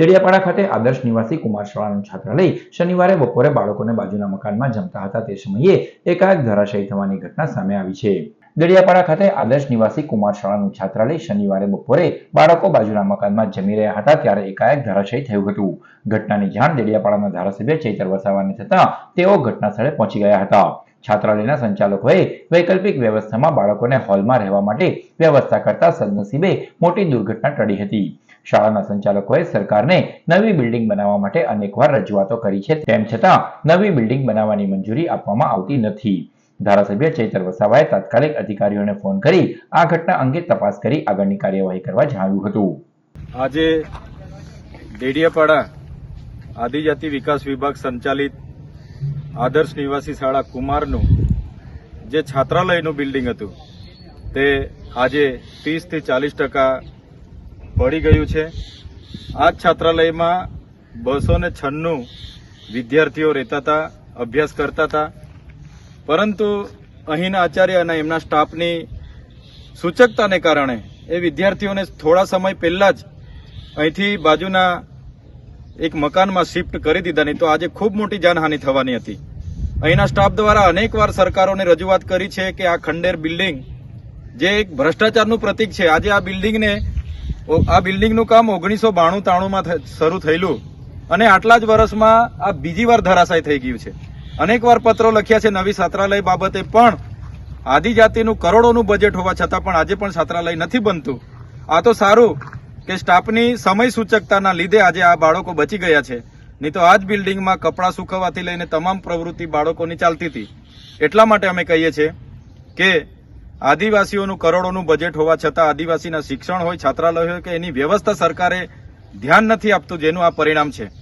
દેડિયાપાડા ખાતે આદર્શ નિવાસી કુમાર શાળાનું છાત્રાલય શનિવારે બપોરે બાળકોને બાજુના મકાનમાં જમતા હતા તે સમયે એકાએક ધરાશાયી થવાની ઘટના સામે આવી છે. દેડિયાપાડા ખાતે આદર્શ નિવાસી કુમાર શાળાનું છાત્રાલય શનિવારે બપોરે બાળકો બાજુના મકાનમાં જમી રહ્યા હતા ત્યારે એકાએક ધરાશયી થયું હતું. ઘટનાની જાણ દેડિયાપાડાના ધારાસભ્ય ચૈતર વસાવાને થતાં તેઓ ઘટના સ્થળે પહોંચી ગયા હતા. છાત્રાલયના સંચાલકોએ વૈકલ્પિક વ્યવસ્થામાં બાળકોને હોલમાં રહેવા માટે વ્યવસ્થા કરતા સદનસીબે મોટી દુર્ઘટના ટળી હતી. શાળાના સંચાલકોએ સરકારને નવી બિલ્ડિંગ બનાવવા માટે અનેકવાર રજૂઆતો કરી છે. તેમ છતાં, નવી બિલ્ડિંગ બનાવવાની મંજૂરી આપવામાં આવતી નથી. ધારાસભ્ય ચૈતર વસાવાએ તાત્કાલિક અધિકારીઓને ફોન કરી આ ઘટના અંગે તપાસ કરી આગળની કાર્યવાહી કરવા જણાવ્યું હતું. આજે ડેડિયાપાડા આદિજાતિ વિકાસ વિભાગ સંચાલિત આદર્શ નિવાસી શાળા કુમારનું જે છાત્રાલયનું બિલ્ડિંગ હતું, તે આજે ત્રીસથી ચાલીસ ટકા પડી ગયું છે. આ છાત્રાલયમાં બસો ને છન્નું વિદ્યાર્થીઓ રહેતા હતા, અભ્યાસ કરતા હતા. પરંતુ અહીંના આચાર્ય અને એમના સ્ટાફની સૂચકતાને કારણે એ વિદ્યાર્થીઓને થોડા સમય પહેલાં જ અહીંથી બાજુના એક મકાનમાં શિફ્ટ કરી દીધા, નહીં તો આજે ખૂબ મોટી જાનહાનિ થવાની હતી. અહીંના સ્ટાફ દ્વારા અનેકવાર સરકારોને રજૂઆત કરી છે કે આ ખંડેર બિલ્ડિંગ જે એક ભ્રષ્ટાચારનું પ્રતીક છે, આજે આ બિલ્ડિંગને આ બિલ્ડિંગનું કામ ઓગણીસો બાણું ત્રાણુંમાં શરૂ થયેલું. અને આટલા જ વર્ષમાં આ બીજી વાર ધરાશાય થઈ ગયું છે. અનેકવાર પત્રો લખ્યા છે નવી છાત્રાલય બાબતે, પણ આદિજાતિનું કરોડોનું બજેટ હોવા છતાં પણ આજે પણ છાત્રાલય નથી બનતું. આ તો સારું કે સ્ટાફની સમય સૂચકતાના લીધે આજે આ બાળકો બચી ગયા છે. નહીં તો આ જ બિલ્ડિંગમાં કપડાં સુકવવાથી લઈને તમામ પ્રવૃત્તિ બાળકોની ચાલતી હતી. એટલા માટે અમે કહીએ છીએ કે આદિવાસીઓનું કરોડોનું બજેટ હોવા છતાં આદિવાસીના શિક્ષણ હોય, છાત્રાલય હોય કે એની વ્યવસ્થા સરકારે ધ્યાન નથી આપતું, જેનું આ પરિણામ છે.